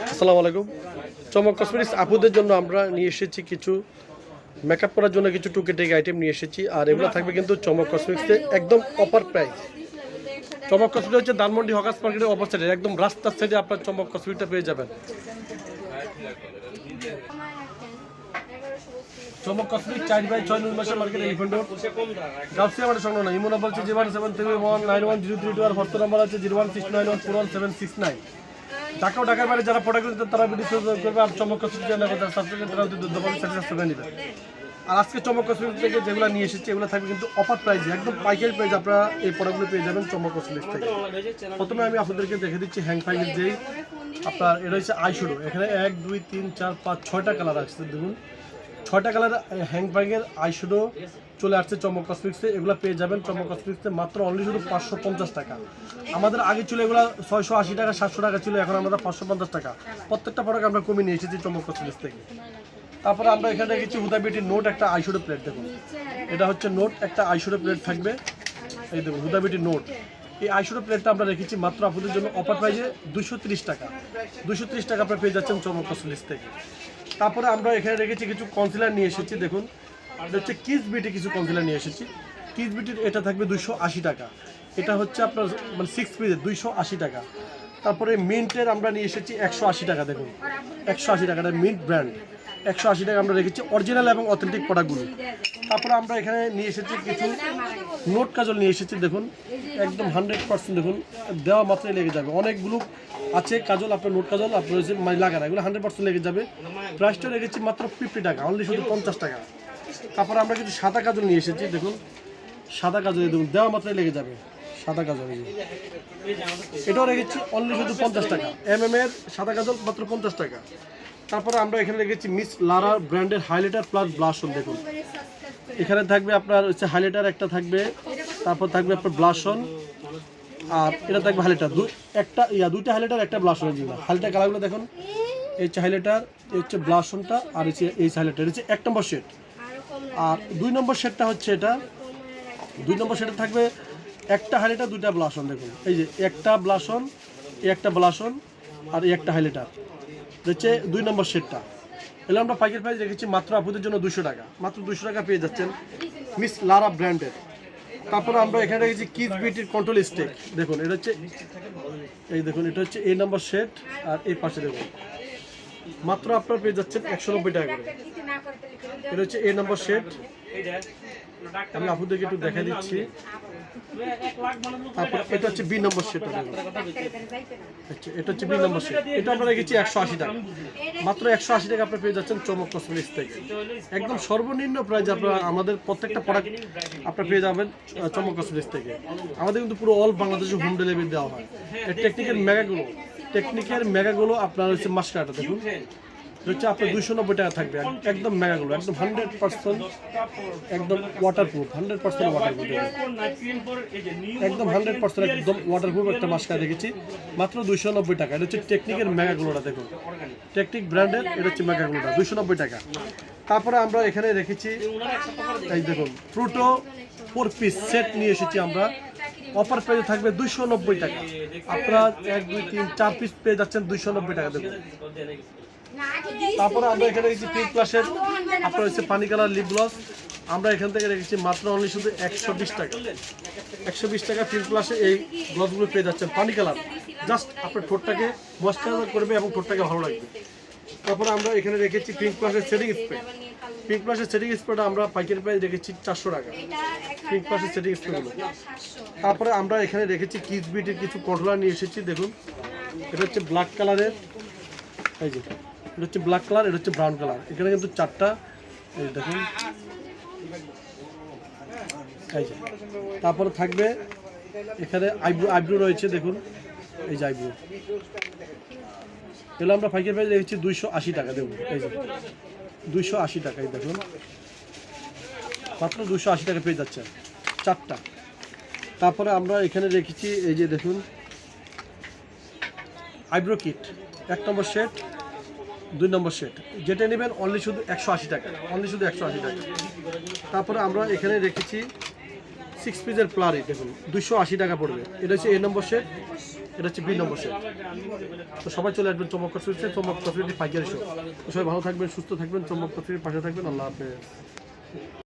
আসসালামু আলাইকুম। চমক কসমেটিক্স আপুদের জন্য আমরা নিয়ে এসেছি কিছু মেকআপ করার জন্য কিছু টুকেটেক আইটেম নিয়ে এসেছি, আর এগুলো থাকবে কিন্তু চমক কসমেটিক্সে একদম অপার প্রাইস চমক কসমেটিক হচ্ছে ধানমন্ডি হকাস মার্কেটের অপর একদম রাস্তার সাইডে আপনার চমক কসমেটিকটা পেয়ে যাবেন। চমক কসমেটিক চার বাই ছয় নুন মাসের মার্কেট এলিফেন্ট রোড গাউসিয়া মাঠের সংলগ্ন ইমো নাম্বার হচ্ছে zero seven three one nine one zero three two আর হোয়াটসঅ্যাপ নাম্বার আছে zero one six nine one four one seven six nine. Dhaka ও ঢাকার বাইরে যারা প্রোডাক্ট তারা ভিডিও করবে আর চমক তারা স্যাটিসফাই করে নেবে। আর আজকে চমক কসমেটিক থেকে যেগুলো নিয়ে এসেছে এগুলো থাকবে কিন্তু অফার প্রাইসে একদম পাইকারি প্রাইজ আপনারা এই প্রোডাক্টগুলো পেয়ে যাবেন চমক কসমেটিক থেকে। প্রথমে আমি আপনাদেরকে দেখে দিচ্ছি হ্যাং ফাইলের যেই আপনার এটা হচ্ছে আইশুডো এখানে এক দুই তিন চার পাঁচ ছয়টা কালার আসছে দেখুন। ছয়টা কালার হ্যাং ব্যাগের আইশুডো চলে আসছে চমক কসমিক্সে এগুলো পেয়ে যাবেন চমক কসমিক্সে মাত্র অনলি শুধু পাঁচশো পঞ্চাশ টাকা। আমাদের আগে ছিল এগুলো ছয়শো আশি টাকা, সাতশো টাকা ছিল, এখন আমরা পাঁচশো পঞ্চাশ টাকা। প্রত্যেকটা প্রোডাক্ট আমরা কমিয়ে নিয়ে এসেছি চমক কসমিক্স থেকে। তারপরে আমরা এখানে দেখেছি হুদাবিটির নোট একটা আইশুডো প্লেট দেখুন। এটা হচ্ছে নোট একটা আইশুডো প্লেট থাকবে। এই দেখুন হুদাবিটির নোট এই আইশুডো প্লেটটা আমরা রেখেছি মাত্র আপনাদের জন্য অফার প্রাইজে দুশো টাকা। দুশো টাকা আপনারা পেয়ে যাচ্ছেন চমক কসমিক্স থেকে। তারপরে আমরা এখানে রেখেছি কিছু কনসিলার নিয়ে এসেছি, দেখুন। হচ্ছে কিস বিটি কিছু কনসিলার নিয়ে এসেছি। কিস বিটির এটা থাকবে দুশো আশি টাকা। এটা হচ্ছে আপনার মানে সিক্স পিসের দুইশো আশি টাকা। তারপরে মিন্টের আমরা নিয়ে এসেছি একশো আশি টাকা, দেখুন। একশো আশি টাকাটা মিন্ট ব্র্যান্ড একশো আশি টাকা আমরা রেখেছি অরিজিনাল এবং অথেন্টিক প্রোডাক্টগুলো তারপরে আমরা এখানে নিয়ে এসেছি কিছু নোট কাজল নিয়ে এসেছি, দেখুন। একদম হান্ড্রেড পার্সেন্ট দেখুন, দেওয়া মাত্রাই লেগে যাবে। অনেকগুলো আছে কাজল, আপনার নোট কাজল, আপনার মানে লাগানো এগুলো হান্ড্রেড পার্সেন্ট লেগে যাবে। প্রাইসটা রেখেছি মাত্র ফিফটি টাকা অনলি শুধু পঞ্চাশ টাকা। তারপরে আমরা কিছু সাদা কাজল নিয়ে এসেছি, দেখুন। সাদা কাজল, দেখুন, দেওয়া মাত্রাই লেগে যাবে, সাদা কাজল এটাও রেখেছি অনলি শুধু পঞ্চাশ টাকা। এম এম এর সাদা কাজল, মাত্র পঞ্চাশ টাকা। তারপরে আমরা এখানে রেখেছি মিস লারা ব্র্যান্ডের হাইলাইটার প্লাস ব্লাশন দেখুন। এখানে থাকবে আপনার হচ্ছে হাইলাইটার, একটা থাকবে, তারপর থাকবে আপনার ব্লাশন আর এটা থাকবে হাইলাইটার। দুই একটা, ইয়া, দুইটা হাইলাইটার, একটা ব্লাশন যেগুলো হাইলাইটার কালারগুলো দেখুন, এই হচ্ছে হাইলাইটার, এই হচ্ছে ব্লাশনটা আর হচ্ছে এই হাইলাইটার হচ্ছে এক নম্বর শেড। আর দুই নম্বর শেডটা হচ্ছে এটা। দুই নম্বর শেডে থাকবে একটা হাইলাইটার, দুইটা ব্লাশন দেখুন। এই যে একটা ব্লাশন একটা ব্লাশন আর একটা হাইলাইটার। হচ্ছে দুই নম্বর শেডটা এগুলো আমরা পাইকারি প্রাইস রেখেছি মাত্র আপুদের জন্য দুশো টাকা। মাত্র দুশো টাকা পেয়ে যাচ্ছেন মিস লারা ব্র্যান্ডের। তারপরে আমরা এখানে রেখেছি কিজ বিউটির কন্ট্রোল স্টেক দেখুন, এটা হচ্ছে এই দেখুন, এটা হচ্ছে এই নম্বর শেড আর এই পাশে দেখুন। মাত্র আপনারা পেয়ে যাচ্ছেন একশো নব্বই টাকা করে। এটা হচ্ছে এই নম্বর শেড আমি আপুদেরকে একটু দেখা দিচ্ছি। তারপর এটা হচ্ছে বি নম্বর আচ্ছা এটা হচ্ছে বি নম্বর এটা একশো মাত্র একশো পেয়ে যাচ্ছেন থেকে। একদম সর্বনিম্ন আমাদের প্রত্যেকটা প্রোডাক্ট আপনারা পেয়ে যাবেন থেকে। আমাদের কিন্তু পুরো অল বাংলাদেশে হোম ডেলিভারি দেওয়া হয়। টেকনিকের মেগাগুলো টেকনিকের মেগাগুলো আপনার হচ্ছে মাস্কাটা দেখুন। হচ্ছে আপনার দুশো নব্বই টাকা থাকবে। একদম মেগাগুলো, একদম হান্ড্রেড পার্সেন্ট, একদম ওয়াটারপ্রুফ হান্ড্রেড পার্সেন্ট ওয়াটারপ্রুফ একদম হান্ড্রেড পার্সেন্ট একদম ওয়াটারপ্রুফ একটা মাস্কা দেখেছি। মাত্র দুইশো নব্বই টাকা। এটা হচ্ছে টেকনিকের মেগাগুলোটা, দেখুন। টেকনিক ব্র্যান্ডের এটা হচ্ছে মেগাগুলোটা, দুইশো নব্বই টাকা। তারপরে আমরা এখানে রেখেছি এই দেখুন ফ্রুটো ফোর পিস সেট নিয়ে এসেছি আমরা। অফার পেয়ে থাকবে দুইশো নব্বই টাকা। আপনারা এক, দুই, তিন, চার পিস পেয়ে যাচ্ছেন দুইশো নব্বই টাকা, দেখুন। তারপরে আমরা এখানে রেখেছি পিঙ্ক প্লাসের আপনার হচ্ছে পানি কালার লিপ গ্লস আমরা এখান থেকে রেখেছি মাত্র অনলি শুধু একশো বিশ টাকা। একশো বিশ টাকা পিঙ্ক প্লাসে এই গ্লসগুলো পেয়ে যাচ্ছেন পানি কালার। জাস্ট আপনার ঠোঁটটাকে ময়শ্চারাইজার করবে এবং ঠোঁটটাকে ভালো লাগবে তারপরে আমরা এখানে রেখেছি পিঙ্ক প্লাসের সেটিং স্প্রে পিঙ্ক প্লাসের সেটিং স্প্রেটা আমরা পাইকারি প্রাইস রেখেছি চারশো টাকা। পিঙ্ক প্লাসের সেটিং স্প্রেগুলো তারপরে আমরা এখানে রেখেছি কিস বিটির কিছু কন্ট্রোলার নিয়ে এসেছি দেখুন। এটা হচ্ছে ব্ল্যাক কালারের এই যে। এটা হচ্ছে ব্ল্যাক কালার এটা হচ্ছে ব্রাউন কালার এখানে কিন্তু চারটা দেখুন। তারপরে থাকবে এখানে আইব্রো আইব্রো রয়েছে, দেখুন। এই যে আইব্রো এগুলো আমরা ফাইকের প্রাইস রেখেছি দুইশো আশি টাকা, দেখুন। এই যে। দুইশো আশি টাকা, এই দেখুন। মাত্র দুশো আশি টাকা পেয়ে যাচ্ছে। চারটা। তারপরে আমরা এখানে রেখেছি, এই যে দেখুন আইব্রো কিট এক নম্বর সেট দুই নম্বর সেট। যেটা নেবেন অনলি শুধু একশো আশি টাকা। অনলি শুধু একশো আশি টাকা। তারপরে আমরা এখানে রেখেছি সিক্স পিসের প্লারি দেখুন দুশো আশি টাকা পড়বে। এটা হচ্ছে এ নম্বর সেট, এটা হচ্ছে বি নম্বর সেট। তো সবাই চলে আসবেন চমক কফি চমক কফিটি পাইকারি শো সবাই ভালো থাকবেন, সুস্থ থাকবেন চমক কফির পাশে থাকবেন। আল্লাহ হাফেজ।